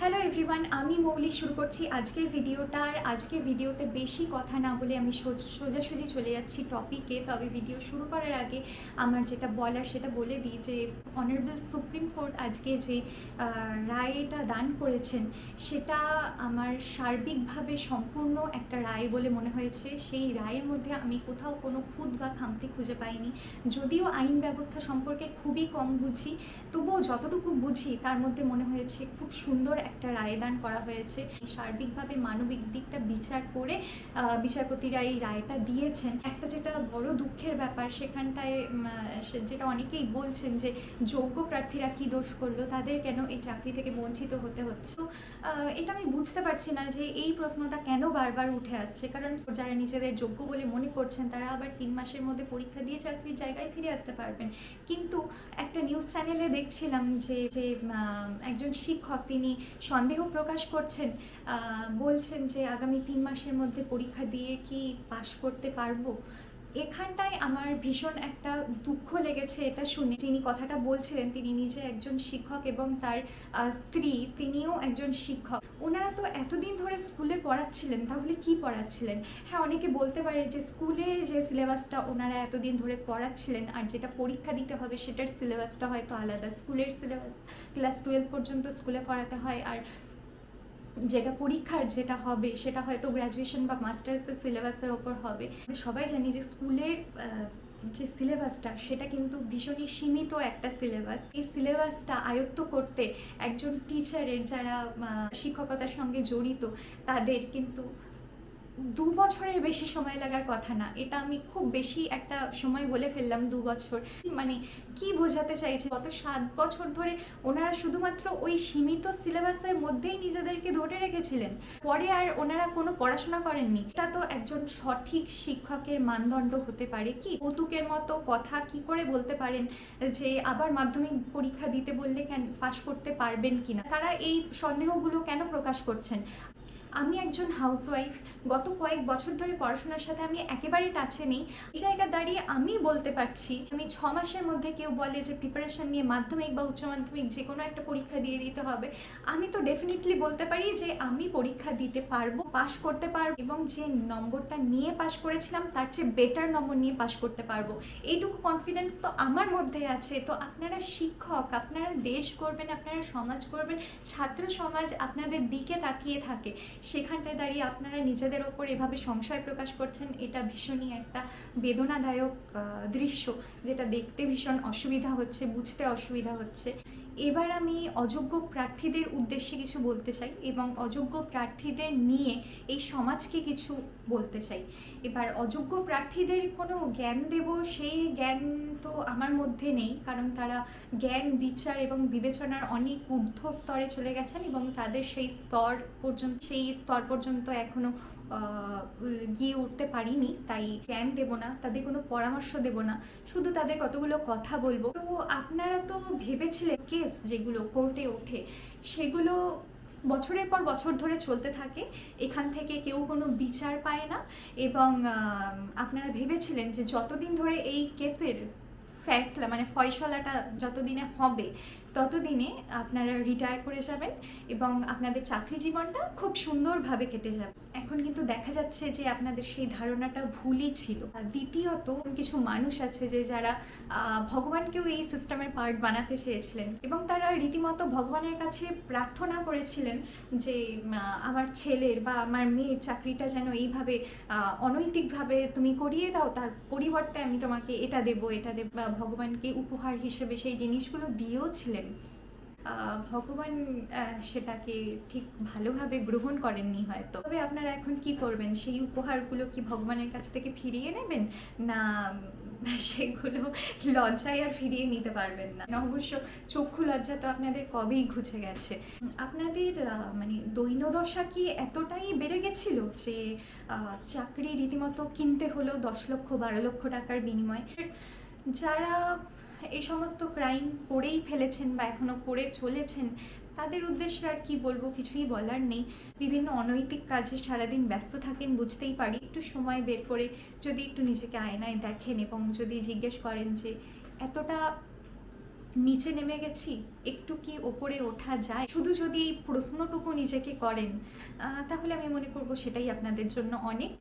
Hello everyone আমি মৌলি শুরু করছি আজকের ভিডিওটা। আর আজকের ভিডিওতে বেশি কথা না বলে আমি সোজ- সোজাসুজি চলে যাচ্ছি টপিকে তবে ভিডিও শুরু করার আগে আমার যেটা বলার সেটা বলে দিই যে অনারেবল সুপ্রিম কোর্ট আজকে যে রায়টা দান করেছেন, সেটা আমার সার্বিকভাবে সম্পূর্ণ একটা রায় বলে মনে হয়েছে। সেই রায়ের মধ্যে আমি কোথাও কোনো খুঁত বা খামতি খুঁজে পাইনি। যদিও আইন ব্যবস্থা সম্পর্কে খুবই কম বুঝি, তবুও যতটুকু বুঝি তার মধ্যে মনে হয়েছে খুব সুন্দর একটা রায়দান করা হয়েছে। সার্বিকভাবে মানবিক দিকটা বিচার করে বিচারপতিরা এই রায়টা দিয়েছেন। একটা যেটা বড় দুঃখের ব্যাপার, সেখানটায় যেটা অনেকেই বলছেন যে, যোগ্য প্রার্থীরা কি দোষ করল? তাদের কেন এই চাকরি থেকে বঞ্চিত হতে হচ্ছে? তো এটা আমি বুঝতে পারছি না যে এই প্রশ্নটা কেন বারবার উঠে আসছে। কারণ যারা নিজেদের যোগ্য বলে মনে করছেন, তারা আবার তিন মাসের মধ্যে পরীক্ষা দিয়ে চাকরির জায়গায় ফিরে আসতে পারবেন। কিন্তু একটা নিউজ চ্যানেলে দেখছিলাম যে যে একজন শিক্ষক, তিনি সন্দেহ প্রকাশ করছেন বলছেন যে আগামী তিন মাসের মধ্যে পরীক্ষা দিয়ে কি পাশ করতে পারব? এখানটায় আমার ভীষণ একটা দুঃখ লেগেছে এটা শুনে। যিনি কথাটা বলছিলেন, তিনি নিজে একজন শিক্ষক এবং তার স্ত্রী, তিনিও একজন শিক্ষক। ওনারা তো এতদিন ধরে স্কুলে পড়াচ্ছিলেন, তাহলে কি পড়াচ্ছিলেন? হ্যাঁ অনেকে বলতে পারে যে স্কুলে যে সিলেবাসটা ওনারা এতদিন ধরে পড়াচ্ছিলেন আর যেটা পরীক্ষা দিতে হবে সেটার সিলেবাসটা হয়তো আলাদা। স্কুলের সিলেবাস, ক্লাস টুয়েলভ পর্যন্ত স্কুলে পড়াতে হয় আর যেটা পরীক্ষার যেটা হবে, সেটা হয়তো গ্র্যাজুয়েশন বা মাস্টার্সের সিলেবাসের ওপর হবে। সবাই জানি যে স্কুলের যে সিলেবাসটা সেটা কিন্তু ভীষণই সীমিত একটা সিলেবাস এই সিলেবাসটা আয়ত্ত করতে একজন টিচারের যারা শিক্ষকতার সঙ্গে জড়িত, তাদের কিন্তু দু বছরের বেশি সময় লাগার কথা না, এটা আমি খুব বেশি একটা সময় বলে ফেললাম দু বছর। মানে কি বোঝাতে চাইছে? গত সাত বছর ধরে ওনারা শুধুমাত্র ওই সীমিত সিলেবাসের মধ্যেই নিজেদেরকে ধরে রেখেছিলেন। পরে আর ওনারা কোনো পড়াশোনা করেননি। এটা তো একজন সঠিক শিক্ষকের মানদণ্ড হতে পারে। কি কৌতুকের মতো কথা কি করে বলতে পারেন যে আবার মাধ্যমিক পরীক্ষা দিতে বললে কেন, পাশ করতে পারবেন কিনা? তারা এই সন্দেহগুলো কেন প্রকাশ করছেন? আমি একজন হাউসওয়াইফ গত কয়েক বছর ধরে পড়াশোনার সাথে আমি একেবারে টাচে নেই। এই জায়গা দাঁড়িয়ে আমি বলতে পারছি, আমি ছ মাসের মধ্যে কেউ বলে যে প্রিপারেশন নিয়ে মাধ্যমিক বা উচ্চ মাধ্যমিক যে কোনো একটা পরীক্ষা দিয়ে দিতে হবে। আমি তো ডেফিনেটলি বলতে পারি যে আমি পরীক্ষা দিতে পারব পাশ করতে পারব এবং যে নম্বরটা নিয়ে পাশ করেছিলাম তার চেয়ে বেটার নম্বর নিয়ে পাশ করতে পারব। এইটুকু কনফিডেন্স তো আমার মধ্যে আছে। তো আপনারা শিক্ষক, আপনারা দেশ করবেন আপনারা সমাজ করবেন ছাত্র সমাজ আপনাদের দিকে তাকিয়ে থাকে। সেখানটায় দাঁড়িয়ে আপনারা নিজেদের ওপর এভাবে সংশয় প্রকাশ করছেন, এটা ভীষণই একটা বেদনাদায়ক দৃশ্য, যেটা দেখতে ভীষণ অসুবিধা হচ্ছে, বুঝতে অসুবিধা হচ্ছে। এবার আমি অযোগ্য প্রার্থীদের উদ্দেশ্যে কিছু বলতে চাই এবং অযোগ্য প্রার্থীদের নিয়ে এই সমাজকে কিছু বলতে চাই। এবার অযোগ্য প্রার্থীদের কোনো জ্ঞান দেব সেই জ্ঞান তো আমার মধ্যে নেই কারণ তারা জ্ঞান বিচার এবং বিবেচনার অনেক ঊর্ধ্ব স্তরে চলে গেছেন এবং তাদের সেই স্তর পর্যন্ত সেই স্তর পর্যন্ত এখনও আহ, গিয়ে উঠতে পারিনি, তাই জ্ঞান দেব না, তাদের কোনো পরামর্শ দেব না, শুধু তাদের কতগুলো কথা বলব। তো আপনারা তো ভেবেছিলেন কেস যেগুলো কোর্টে ওঠে, সেগুলো বছরের পর বছর ধরে চলতে থাকে, এখান থেকে কেউ কোনো বিচার পায় না, এবং আপনারা ভেবেছিলেন যে যতদিন ধরে এই কেসের ফ্যাসলা মানে ফয়সলাটা যতদিনে হবে ততদিনে আপনারা রিটায়ার করে যাবেন এবং আপনাদের চাকরি জীবনটা খুব সুন্দরভাবে কেটে যাবে। এখন কিন্তু দেখা যাচ্ছে যে আপনাদের সেই ধারণাটা ভুলই ছিল। দ্বিতীয়ত, কিছু মানুষ আছে যে যারা ভগবানকেও এই সিস্টেমের পার্ট বানাতে চেয়েছিলেন এবং তারা রীতিমতো ভগবানের কাছে প্রার্থনা করেছিলেন যে আমার ছেলের বা আমার মেয়ের চাকরিটা যেন এইভাবে অনৈতিকভাবে তুমি করিয়ে দাও, তার পরিবর্তে আমি তোমাকে এটা দেব এটা দেব বা ভগবানকে উপহার হিসেবে সেই জিনিসগুলো দিয়েও ছিলেন। ভগবান সেটাকে ঠিক ভালোভাবে গ্রহণ করেননি হয়তো। তবে আপনারা এখন কি করবেন? সেই উপহারগুলো কি ভগবানের কাছ থেকে ফিরিয়ে নেবেন? না সেগুলো লজ্জায় আর ফিরিয়ে নিতে পারবেন না। না, অবশ্য চক্ষু লজ্জা তো আপনাদের কবেই ঘুচে গেছে। আপনাদের মানে দৈনদশা কি এতটাই বেড়ে গেছিল যে চাকরি রীতিমতো কিনতে হলো দশ লক্ষ বারো লক্ষ টাকার বিনিময়ে? যারা এই সমস্ত ক্রাইম করেই ফেলেছেন বা এখনও করে চলেছেন, তাদের উদ্দেশ্যে আর কি বলব কিছুই বলার নেই। বিভিন্ন অনৈতিক কাজে সারাদিন ব্যস্ত থাকেন, বুঝতেই পারি। একটু সময় বের করে যদি একটু নিজেকে আয়নায় দেখেন এবং যদি জিজ্ঞেস করেন যে, এতটা নিচে নেমে গেছি? একটু কি ওপরে ওঠা যায়? শুধু যদি এই প্রশ্নটুকু নিজেকে করেন তাহলে আমি মনে করব সেটাই আপনাদের জন্য অনেক।